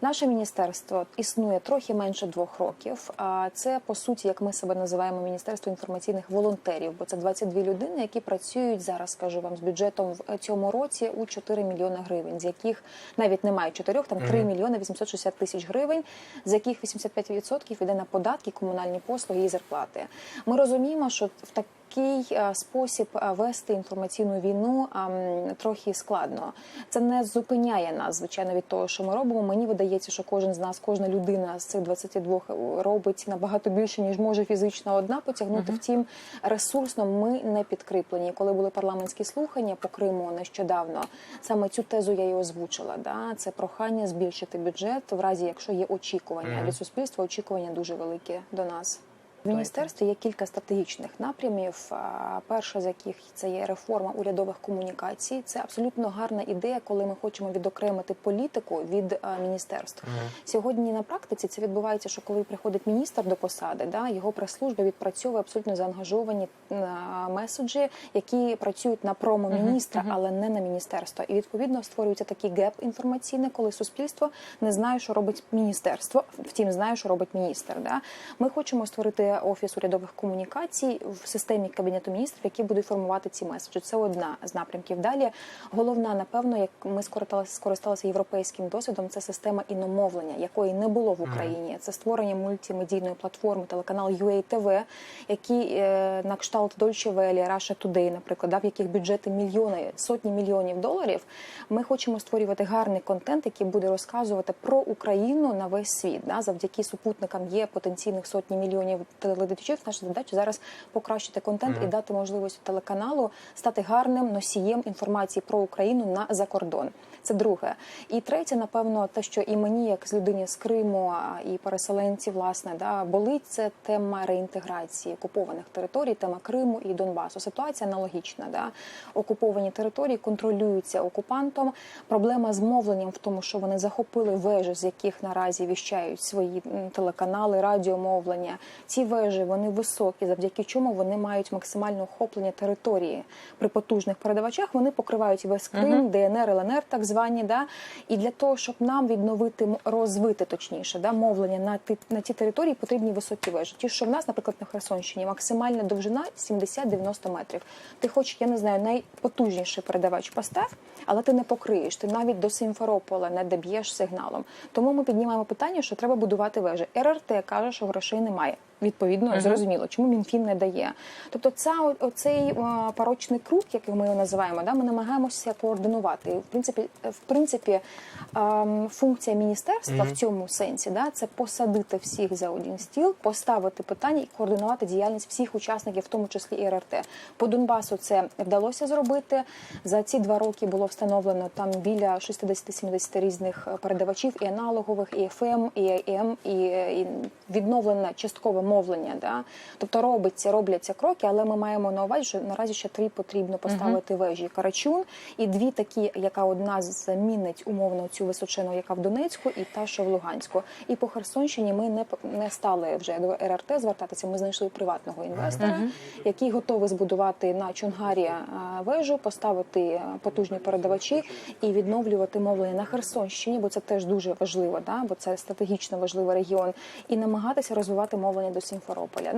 Наше міністерство існує трохи менше двох років. А це по суті, як ми себе називаємо, міністерство інформаційних волонтерів, бо це 22 людини, які працюють зараз. Скажу вам з бюджетом в цьому році у 4 мільйони гривень, з яких навіть немає 4, там 3 мільйони 860 тисяч гривень, з яких 85% йде на податки, комунальні послуги і зарплати. Ми розуміємо, що в так такий е, спосіб е, вести інформаційну війну трохи складно. Це не зупиняє нас, звичайно, від того, що ми робимо. Мені видається, що кожен з нас, кожна людина з цих 22 робить набагато більше, ніж може фізично одна потягнути. Втім, ресурсно ми не підкріплені. Коли були парламентські слухання по Криму нещодавно, саме цю тезу я і озвучила. Да? Це прохання збільшити бюджет в разі, якщо є очікування від суспільства, очікування дуже великі до нас. В міністерстві є кілька стратегічних напрямів. Перша з яких це є реформа урядових комунікацій. Це абсолютно гарна ідея, коли ми хочемо відокремити політику від міністерств. Сьогодні на практиці це відбувається, що коли приходить міністр до посади, да його прес-служба відпрацьовує абсолютно заангажовані меседжі, які працюють на промо міністра, але не на міністерство. І відповідно створюється такий геп інформаційний, коли суспільство не знає, що робить міністерство, втім знає, що робить міністр. Да? Ми хочемо створити офіс урядових комунікацій в системі кабінету міністрів, які будуть формувати ці меседжі. Це одна з напрямків. Далі головна, напевно, як ми скористалися, скористалися європейським досвідом, це система іномовлення, якої не було в Україні. Це створення мультимедійної платформи, телеканал UA-TV, які е, на кшталт Deutsche Welle, Russia Today, наприклад, да, в яких бюджети мільйони, сотні мільйонів доларів. Ми хочемо створювати гарний контент, який буде розказувати про Україну на весь світ. Да, завдяки супутникам є потенційних сотні мільйонів телеглядачів. Наша задача зараз покращити контент і дати можливість телеканалу стати гарним носієм інформації про Україну на закордон. Це друге. І третє, напевно, те, що і мені, як з людині з Криму, і переселенці, власне, да, болить це тема реінтеграції окупованих територій, тема Криму і Донбасу. Ситуація аналогічна. Да? Окуповані території контролюються окупантом. Проблема з мовленням в тому, що вони захопили вежі, з яких наразі віщають свої телеканали, радіомовлення. Ці вежі вони високі, завдяки чому вони мають максимальне охоплення території при потужних передавачах. Вони покривають весь Крим, ДНР, ЛНР, так звані. Да? І для того, щоб нам відновити розвити точніше да, мовлення на ті, на ті території, потрібні високі вежі. Ті, що в нас, наприклад, на Херсонщині, максимальна довжина 70-90 метрів. Ти хоч, я не знаю, найпотужніший передавач постав, але ти не покриєш. Ти навіть до Симферополя не доб'єш сигналом. Тому ми піднімаємо питання, що треба будувати вежі. РРТ каже, що грошей немає. Відповідно, зрозуміло, чому Мінфін не дає. Тобто, ця оцей порочний круг, як ми його називаємо, да, ми намагаємося координувати. В принципі, в принципі, ем, функція міністерства в цьому сенсі, да, це посадити всіх за один стіл, поставити питання і координувати діяльність всіх учасників, в тому числі і РРТ. По Донбасу це вдалося зробити. За ці два роки було встановлено там біля 60-70 різних е, передавачів і аналогових, і FM, і AM, і, і відновлено часткове мовлення. Да? Тобто робиться, робляться кроки, але ми маємо на увазі, що наразі ще три потрібно поставити вежі Карачун, і дві такі, яка одна замінить умовно цю височину, яка в Донецьку, і та, що в Луганську. І по Херсонщині ми не не стали вже до РРТ звертатися. Ми знайшли приватного інвестора, який готовий збудувати на Чонгарі е, вежу, поставити потужні передавачі і відновлювати мовлення на Херсонщині, бо це теж дуже важливо, да? бо це стратегічно важливий регіон, і намагатися розвивати мовлення до Сімферополя.